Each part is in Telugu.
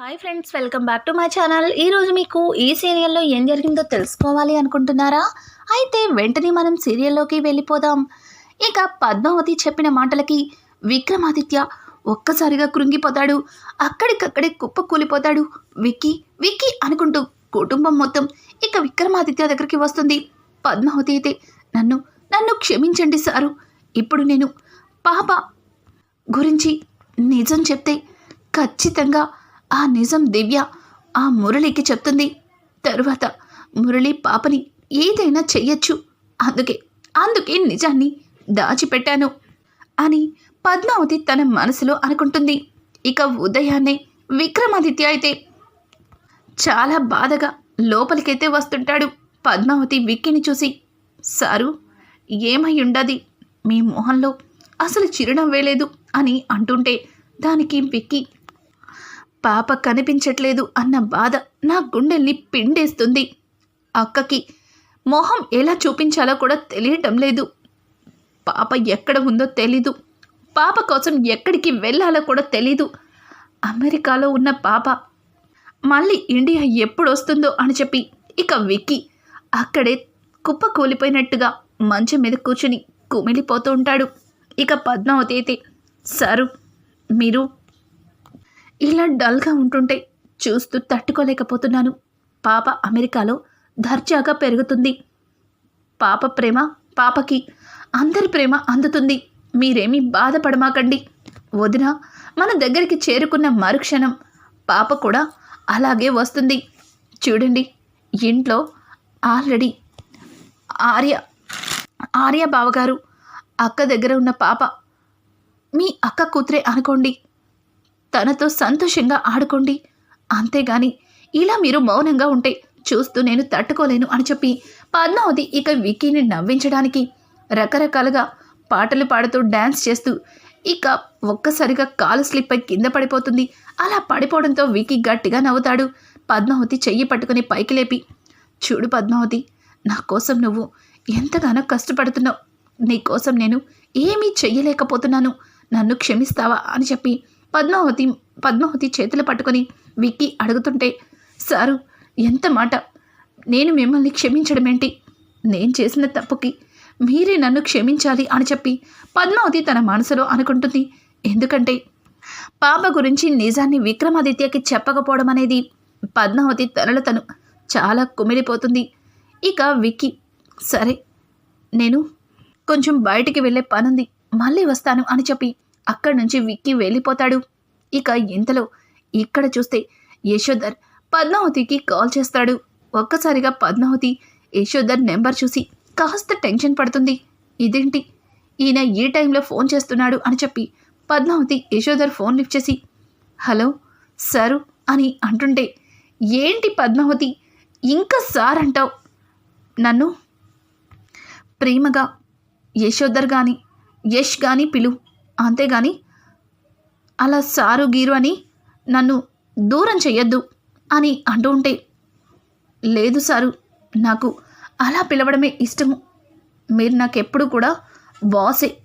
Hi friends welcome back to my channel ఈరోజు మీకు ఈ సీరియల్లో ఏం జరిగిందో తెలుసుకోవాలి అనుకుంటున్నారా? అయితే వెంటనే మనం సీరియల్లోకి వెళ్ళిపోదాం. ఇక పద్మావతి చెప్పిన మాటలకి విక్రమాదిత్య ఒక్కసారిగా కృంగిపోతాడు. అక్కడికక్కడే కుప్ప కూలిపోతాడు విక్కీ విక్కీ అనుకుంటూ కుటుంబం మొత్తం ఇక విక్రమాదిత్య దగ్గరికి వస్తుంది. పద్మావతి అయితే నన్ను నన్ను క్షమించండి సారు. ఇప్పుడు నేను పాప గురించి నిజం చెప్తే ఖచ్చితంగా ఆ నిజం దివ్య ఆ మురళికి చెప్తుంది. తరువాత మురళి పాపని ఏదైనా చెయ్యొచ్చు. అందుకే అందుకే నిజాన్ని దాచిపెట్టాను అని పద్మావతి తన మనసులో అనుకుంటుంది. ఇక ఉదయాన్నే విక్రమాదిత్య అయితే చాలా బాధగా లోపలికైతే వస్తుంటాడు పద్మావతి విక్కిని చూసి. సారు ఏమై ఉండది? మీ మొహంలో అసలు చిరునవ్వేలేదు అని అంటుంటే దానికి విక్కి పాప కనిపించట్లేదు అన్న బాధ నా గుండెల్ని పిండేస్తుంది. అక్కకి మొహం ఎలా చూపించాలో కూడా తెలియటం లేదు. పాప ఎక్కడ ఉందో తెలీదు. పాప కోసం ఎక్కడికి వెళ్ళాలో కూడా తెలీదు. అమెరికాలో ఉన్న పాప మళ్ళీ ఇండియా ఎప్పుడు వస్తుందో అని చెప్పి ఇక విక్కీ అక్కడే కుప్ప కూలిపోయినట్టుగా మంచం మీద కూర్చుని కుమిలిపోతూ ఉంటాడు. ఇక పద్మావతి అయితే సారు మీరు ఇలా డల్గా ఉంటుంటే చూస్తూ తట్టుకోలేకపోతున్నాను. పాప అమెరికాలో దర్జాగా పెరుగుతుంది. పాప ప్రేమ పాపకి అందరి ప్రేమ అందుతుంది. మీరేమీ బాధపడమాకండి. వదిన మన దగ్గరికి చేరుకున్న మరుక్షణం పాప కూడా అలాగే వస్తుంది. చూడండి ఇంట్లో ఆల్రెడీ ఆర్య ఆర్య బావగారు అక్క దగ్గర ఉన్న పాప మీ అక్క కూతురే అనుకోండి. తనతో సంతోషంగా ఆడుకోండి. అంతేగాని ఇలా మీరు మౌనంగా ఉంటే చూస్తూ నేను తట్టుకోలేను అని చెప్పి పద్మావతి ఇక విక్కీని నవ్వించడానికి రకరకాలుగా పాటలు పాడుతూ డ్యాన్స్ చేస్తూ ఇక ఒక్కసారిగా కాలు స్లిప్ అయి కింద పడిపోతుంది. అలా పడిపోవడంతో వికి గట్టిగా నవ్వుతాడు. పద్మావతి చెయ్యి పట్టుకుని పైకి లేపి చూడు పద్మావతి నా కోసం నువ్వు ఎంతగానో కష్టపడుతున్నావు. నీ కోసం నేను ఏమీ చెయ్యలేకపోతున్నాను. నన్ను క్షమిస్తావా? అని చెప్పి పద్మావతి పద్మావతి చేతులు పట్టుకొని విక్కీ అడుగుతుంటే సారు ఎంత మాట? నేను మిమ్మల్ని క్షమించడం ఏంటి నేను చేసిన తప్పుకి మీరే నన్ను క్షమించాలి అని చెప్పి పద్మావతి తన మనసులో అనుకుంటుంది. ఎందుకంటే పాప గురించి నిజాన్ని విక్రమాదిత్యకి చెప్పకపోవడం అనేది పద్మావతి తనలో తను చాలా కుమిలిపోతుంది. ఇక విక్కీ సరే నేను కొంచెం బయటికి వెళ్ళే పనుంది మళ్ళీ వస్తాను అని చెప్పి అక్కడి నుంచి విక్కి వెళ్ళిపోతాడు. ఇక ఇంతలో ఇక్కడ చూస్తే యశోధర్ పద్మావతికి కాల్ చేస్తాడు. ఒక్కసారిగా పద్మావతి యశోధర్ నెంబర్ చూసి కాస్త టెన్షన్ పడుతుంది. ఇదేంటి? ఈయన ఈ టైంలో ఫోన్ చేస్తున్నాడు అని చెప్పి పద్మావతి యశోధర్ ఫోన్ లిఫ్ట్ చేసి హలో సారు అని అంటుంటే ఏంటి పద్మావతి? ఇంకా సార్ అంటావు. నన్ను ప్రేమగా యశోధర్ కానీ యష్ కానీ పిలు. అంతేగాని అలా సారు గీరు అని నన్ను దూరం చెయ్యొద్దు అని అంటూ ఉంటే లేదు సారు నాకు అలా పిలవడమే ఇష్టము. మీరు నాకెప్పుడు కూడా బాసే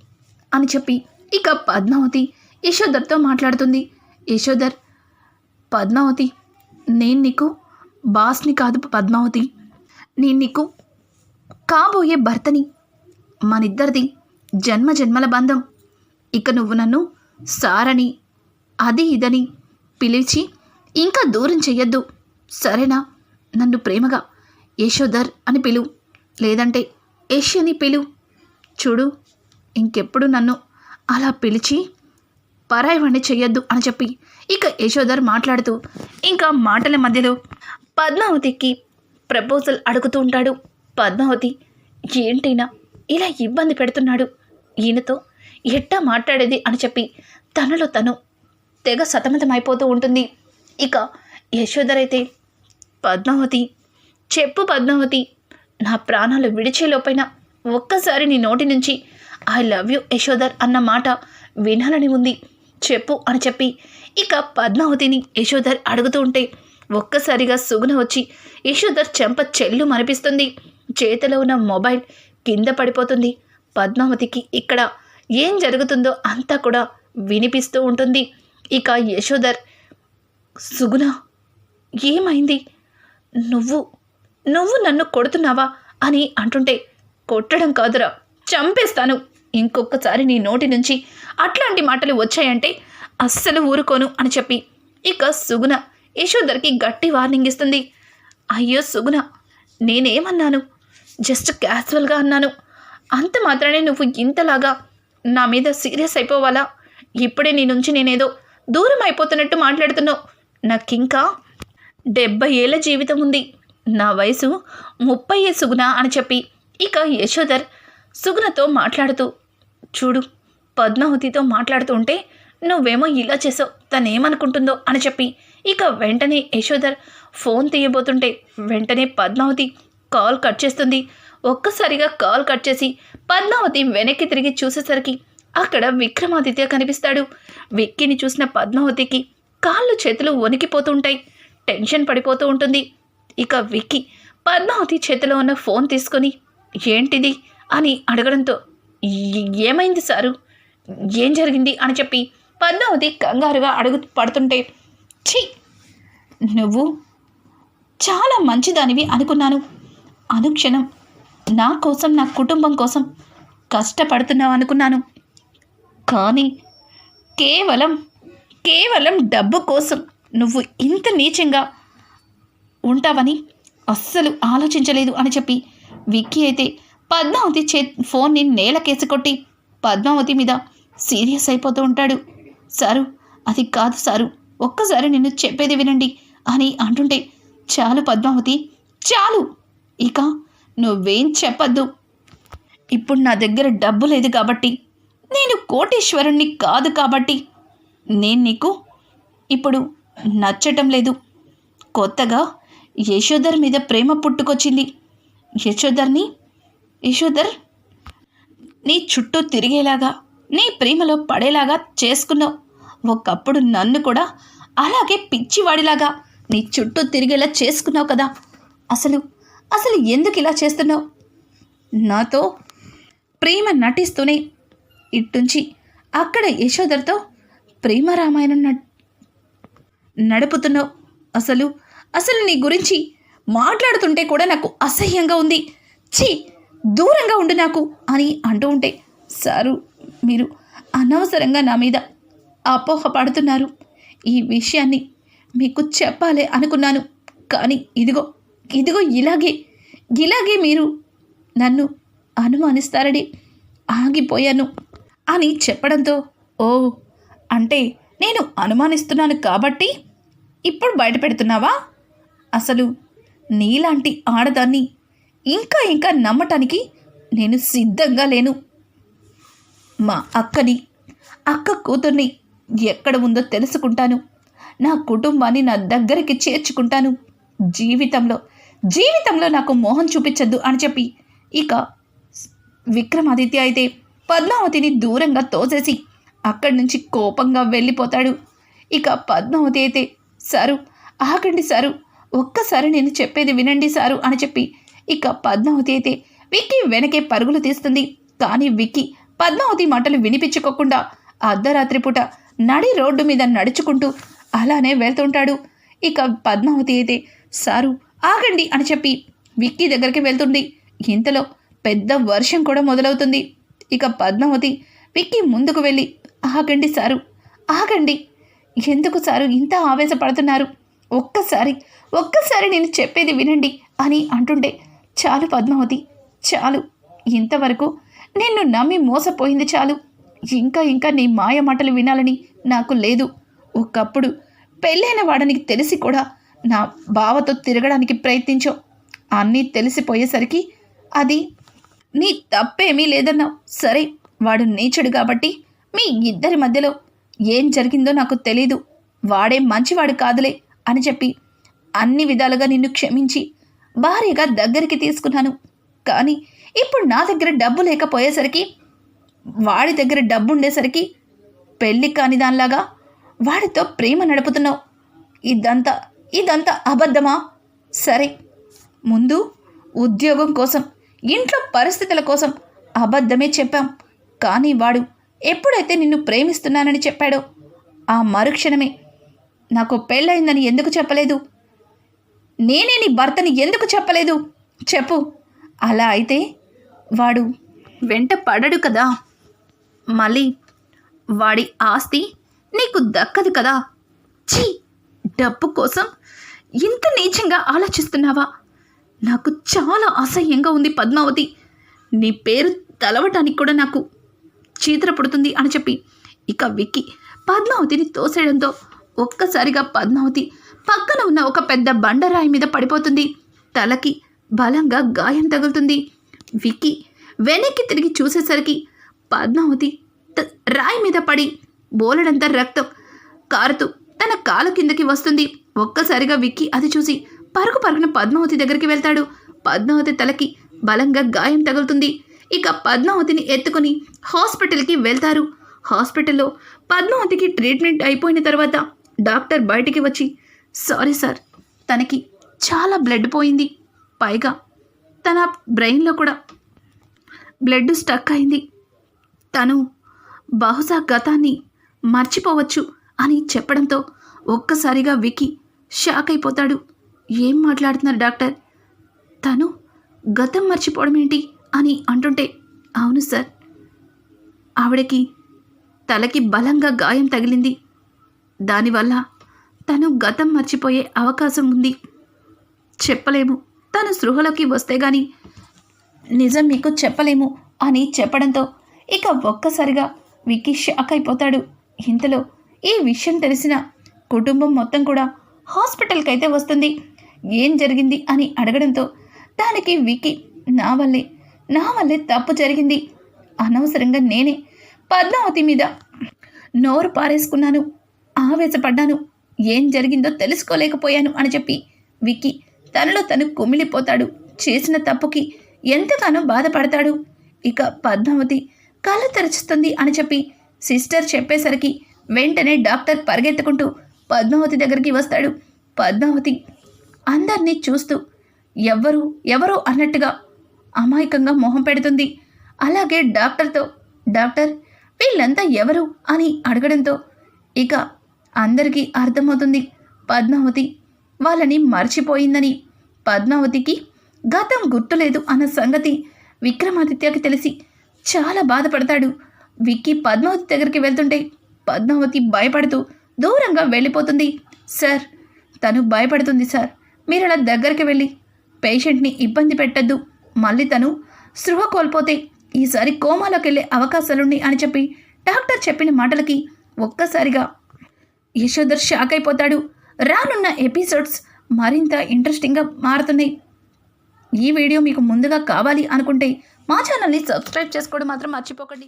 అని చెప్పి ఇక పద్మావతి యశోధర్తో మాట్లాడుతుంది. యశోధర్ పద్మావతి నేను నీకు బాస్ని కాదు పద్మావతి. నేను నీకు కాబోయే భర్తని. మనిద్దరిది జన్మ జన్మల బంధం. ఇక నువ్వు నన్ను సారని అది ఇదని పిలిచి ఇంకా దూరం చెయ్యొద్దు. సరేనా? నన్ను ప్రేమగా యశోధర్ అని పిలు. లేదంటే యష్ అని పిలు. చూడు ఇంకెప్పుడు నన్ను అలా పిలిచి పరాయవాణ్ణి చెయ్యొద్దు అని చెప్పి ఇక యశోధర్ మాట్లాడుతూ ఇంకా మాటల మధ్యలో పద్మావతికి ప్రపోజల్ అడుగుతూ ఉంటాడు. పద్మావతి ఏంటైనా ఇలా ఇబ్బంది పెడుతున్నాడు? ఈయనతో ఎట్టా మాట్లాడేది అని చెప్పి తనలో తను తెగ సతమతమైపోతూ ఉంటుంది. ఇక యశోధర్ అయితే పద్మావతి చెప్పు పద్మావతి నా ప్రాణాలు విడిచేలోపైన ఒక్కసారి నీ నోటి నుంచి ఐ లవ్ యూ యశోధర్ అన్న మాట వినాలని ఉంది. చెప్పు అని చెప్పి ఇక పద్మావతిని యశోధర్ అడుగుతూ ఉంటే ఒక్కసారిగా సుగుణ వచ్చి యశోధర్ చెంప చెల్లు మనిపిస్తుంది చేతిలో ఉన్న మొబైల్ కింద పడిపోతుంది. పద్మావతికి ఇక్కడ ఏం జరుగుతుందో అంతా కూడా వినిపిస్తూ ఉంటుంది. ఇక యశోధర్ సుగుణ ఏమైంది? నువ్వు నువ్వు నన్ను కొడుతున్నావా అని అంటుంటే కొట్టడం కాదురా చంపేస్తాను. ఇంకొకసారి నీ నోటి నుంచి అట్లాంటి మాటలు వచ్చాయంటే అస్సలు ఊరుకోను అని చెప్పి ఇక సుగుణ యశోధర్కి గట్టి వార్నింగ్ ఇస్తుంది. అయ్యో సుగుణ నేనేమన్నాను? జస్ట్ క్యాజువల్గా అన్నాను. అంత మాత్రమే నువ్వు ఇంతలాగా నా మీద సీరియస్ అయిపోవాలా? ఇప్పుడే నీ నుంచి నేనేదో దూరం అయిపోతున్నట్టు మాట్లాడుతున్నావు. నాకింకా డెబ్బై ఏళ్ళ జీవితం ఉంది. నా వయసు ముప్పై ఏ సుగుణ అని చెప్పి ఇక యశోధర్ సుగుణతో మాట్లాడుతూ చూడు పద్మావతితో మాట్లాడుతూ ఉంటే నువ్వేమో ఇలా చేసావు తనేమనుకుంటుందో అని చెప్పి ఇక వెంటనే యశోధర్ ఫోన్ తీయబోతుంటే వెంటనే పద్మావతి కాల్ కట్ చేస్తుంది. ఒక్కసారిగా కాల్ కట్ చేసి పద్మావతి వెనక్కి తిరిగి చూసేసరికి అక్కడ విక్రమాదిత్య కనిపిస్తాడు. విక్కిని చూసిన పద్మావతికి కాళ్ళు చేతులు వణికిపోతుంటాయి. టెన్షన్ పడిపోతూ ఉంటుంది. ఇక విక్కీ పద్మావతి చేతిలో ఉన్న ఫోన్ తీసుకొని ఏంటిది? అని అడగడంతో ఏమైంది సారు? ఏం జరిగింది? అని చెప్పి పద్మావతి కంగారుగా అడుగు పడుతుంటే ఛీ! నువ్వు చాలా మంచిదానివి అనుకున్నాను. అనుక్షణం. నా కోసం నా కుటుంబం కోసం కష్టపడుతున్నావు అనుకున్నాను. కానీ కేవలం కేవలం డబ్బు కోసం నువ్వు ఇంత నీచంగా ఉంటావని అస్సలు ఆలోచించలేదు అని చెప్పి విక్కీ అయితే పద్మావతి చే ఫోన్ని నేలకేసి కొట్టి పద్మావతి మీద సీరియస్ అయిపోతూ ఉంటాడు. సారు అది కాదు సారు ఒక్కసారి నిన్ను చెప్పేది వినండి అని అంటుంటే చాలు పద్మావతి చాలు! ఇక నువ్వేం చెప్పద్దు ఇప్పుడు నా దగ్గర డబ్బు లేదు కాబట్టి నేను కోటీశ్వరుణ్ణి కాదు కాబట్టి నేను నీకు ఇప్పుడు నచ్చటం లేదు. కొత్తగా యశోధర్ మీద ప్రేమ పుట్టుకొచ్చింది. యశోధర్ని యశోధర్ నీ చుట్టూ తిరిగేలాగా నీ ప్రేమలో పడేలాగా చేసుకున్నావు. ఒకప్పుడు నన్ను కూడా అలాగే పిచ్చివాడిలాగా నీ చుట్టూ తిరిగేలా చేసుకున్నావు కదా. అసలు అసలు ఎందుకు ఇలా చేస్తున్నావు? నాతో ప్రేమ నటిస్తూనే ఇట్టుంచి అక్కడ యశోధర్తో ప్రేమ రామాయణం నట్ నడుపుతున్నావు. అసలు అసలు నీ గురించి మాట్లాడుతుంటే కూడా నాకు అసహ్యంగా ఉంది. ఛీ దూరంగా ఉండు నాకు అని అంటూ ఉంటే సారు మీరు అనవసరంగా నా మీద అపోహ పడుతున్నారు. ఈ విషయాన్ని మీకు చెప్పాలి అనుకున్నాను. కానీ ఇదిగో ఇదిగో ఇలాగే ఇలాగే మీరు నన్ను అనుమానిస్తారని ఆగిపోయాను అని చెప్పడంతో ఓ అంటే నేను అనుమానిస్తున్నాను కాబట్టి ఇప్పుడు బయట పెడుతున్నావా? అసలు నీలాంటి ఆడదాన్ని ఇంకా ఇంకా నమ్మటానికి నేను సిద్ధంగా లేను. మా అక్కని అక్క కూతుర్ని ఎక్కడ ఉందో తెలుసుకుంటాను. నా కుటుంబాన్ని నా దగ్గరికి చేర్చుకుంటాను. జీవితంలో జీవితంలో నాకు మోహం చూపించద్దు అని చెప్పి ఇక విక్రమాదిత్య అయితే పద్మావతిని దూరంగా తోసేసి అక్కడి నుంచి కోపంగా వెళ్ళిపోతాడు. ఇక పద్మావతి అయితే సారు ఆగండి సారు ఒక్కసారి నేను చెప్పేది వినండి సారు అని చెప్పి ఇక పద్మావతి అయితే విక్కీ వెనకే పరుగులు తీస్తుంది. కానీ విక్కీ పద్మావతి మాటలు వినిపించుకోకుండా అర్ధరాత్రి పూట నడి రోడ్డు మీద నడుచుకుంటూ అలానే వెళ్తుంటాడు. ఇక పద్మావతి అయితే సారు ఆగండి అని చెప్పి విక్కీ దగ్గరికి వెళ్తుంది. ఇంతలో పెద్ద వర్షం కూడా మొదలవుతుంది. ఇక పద్మావతి విక్కీ ముందుకు వెళ్ళి ఆగండి సారు ఆగండి. ఎందుకు సారు ఇంత ఆవేశపడుతున్నారు? ఒక్కసారి ఒక్కసారి నేను చెప్పేది వినండి అని అంటుండే. చాలు పద్మావతి చాలు. ఇంతవరకు నిన్ను నమ్మి మోసపోయింది చాలు. ఇంకా ఇంకా నీ మాయ మాటలు వినాలని నాకు లేదు. ఒకప్పుడు పెళ్ళైన వాడనికి తెలిసి కూడా నా బావతో తిరగడానికి ప్రయత్నించావు అన్నీ తెలిసిపోయేసరికి అది నీ తప్పేమీ లేదన్నావు. సరే వాడు నీచుడు కాబట్టి మీ ఇద్దరి మధ్యలో ఏం జరిగిందో నాకు తెలీదు. వాడే మంచివాడు కాదులే అని చెప్పి అన్ని విధాలుగా నిన్ను క్షమించి భారీగా దగ్గరికి తీసుకున్నాను. కానీ ఇప్పుడు నా దగ్గర డబ్బు లేకపోయేసరికి వాడి దగ్గర డబ్బు ఉండేసరికి పెళ్ళి కాని దానిలాగా వాడితో ప్రేమ నడుపుతున్నావు. ఇదంతా ఇదంతా అబద్ధమా? సరే. ముందు ఉద్యోగం కోసం ఇంట్లో పరిస్థితుల కోసం అబద్ధమే చెప్పాం. కానీ వాడు ఎప్పుడైతే నిన్ను ప్రేమిస్తున్నానని చెప్పాడో ఆ మరుక్షణమే నాకు పెళ్ళయిందని ఎందుకు చెప్పలేదు? నేనే నీ భర్తని ఎందుకు చెప్పలేదు? చెప్పు. అలా అయితే వాడు వెంట పడడు కదా? మళ్ళీ వాడి ఆస్తి నీకు దక్కదు కదా? ఛీ! డబ్బు కోసం ఇంత నీచంగా ఆలోచిస్తున్నావా? నాకు చాలా అసహ్యంగా ఉంది పద్మావతి. నీ పేరు తలవటానికి కూడా నాకు చీతర పుడుతుంది అని చెప్పి. ఇక విక్కి పద్మావతిని తోసేయడంతో ఒక్కసారిగా పద్మావతి పక్కన ఉన్న ఒక పెద్ద బండరాయి మీద పడిపోతుంది. తలకి బలంగా గాయం తగులుతుంది. విక్కి వెనక్కి తిరిగి చూసేసరికి పద్మావతి త- రాయి మీద పడి బోలెడంత రక్తం కారుతూ తన కాలు కిందకి వస్తుంది. ఒక్కసారిగా విక్కి అది చూసి పరుగు పరుగున పద్మావతి దగ్గరికి వెళ్తాడు. పద్మావతి తలకి బలంగా గాయం తగులుతుంది. ఇక పద్మావతిని ఎత్తుకుని హాస్పిటల్కి వెళ్తారు. హాస్పిటల్లో పద్మావతికి ట్రీట్మెంట్ అయిపోయిన తర్వాత డాక్టర్ బయటికి వచ్చి సారీ సార్ తనకి చాలా బ్లడ్ పోయింది. పైగా తన బ్రెయిన్లో కూడా బ్లడ్ స్టక్ అయింది. తను బహుశా గతాన్ని మర్చిపోవచ్చు. అని చెప్పడంతో ఒక్కసారిగా వికి షాక్ అయిపోతాడు. ఏం మాట్లాడుతున్నారు డాక్టర్? తను గతం మర్చిపోవడం ఏంటి అని అంటుంటే అవును సార్. ఆవిడకి తలకి బలంగా గాయం తగిలింది. దానివల్ల తను గతం మర్చిపోయే అవకాశం ఉంది. చెప్పలేము. తను సృహలోకి వస్తే గాని నిజం మీకు చెప్పలేము అని చెప్పడంతో ఇక ఒక్కసారిగా విక్కీ షాక్ అయిపోతాడు. ఇంతలో ఈ విషయం తెలిసిన కుటుంబం మొత్తం కూడా హాస్పిటల్కి అయితే వస్తుంది. ఏం జరిగింది అని అడగడంతో దానికి వికి నా వల్లే నా వల్లే తప్పు జరిగింది. అనవసరంగా నేనే పద్మావతి మీద నోరు పారేసుకున్నాను ఆవేశపడ్డాను. ఏం జరిగిందో తెలుసుకోలేకపోయాను అని చెప్పి వికి తనలో తను కుమిలిపోతాడు. చేసిన తప్పుకి ఎంతగానో బాధపడతాడు. ఇక పద్మావతి కళ్ళు తెరుచుతుంది అని చెప్పి సిస్టర్ చెప్పేసరికి వెంటనే డాక్టర్ పరిగెత్తుకుంటూ పద్మావతి దగ్గరికి వస్తాడు. పద్మావతి అందరినీ చూస్తూ ఎవ్వరు? ఎవరు? అన్నట్టుగా అమాయకంగా మొహం పెడుతుంది. అలాగే డాక్టర్తో డాక్టర్ వీళ్ళంతా ఎవరు? అని అడగడంతో ఇక అందరికీ అర్థమవుతుంది. పద్మావతి వాళ్ళని మర్చిపోయిందని. పద్మావతికి గతం గుర్తులేదు అన్న సంగతి విక్రమాదిత్యకి తెలిసి చాలా బాధపడతాడు. విక్కీ పద్మావతి దగ్గరికి వెళ్తుంటే పద్మావతి భయపడుతూ దూరంగా వెళ్ళిపోతుంది. సార్ తను భయపడుతుంది సార్. మీరు అలా దగ్గరికి వెళ్ళి పేషెంట్ని ఇబ్బంది పెట్టద్దు. మళ్ళీ తను సృహ కోల్పోతే ఈసారి కోమాలోకి వెళ్ళే అవకాశాలుండి అని చెప్పి డాక్టర్ చెప్పిన మాటలకి ఒక్కసారిగా యశోధర్ షాక్ అయిపోతాడు. రానున్న ఎపిసోడ్స్ మరింత ఇంట్రెస్టింగ్గా మారుతున్నాయి. ఈ వీడియో మీకు ముందుగా కావాలి అనుకుంటే మా ఛానల్ని సబ్స్క్రైబ్ చేసుకోవడం మాత్రం మర్చిపోకండి.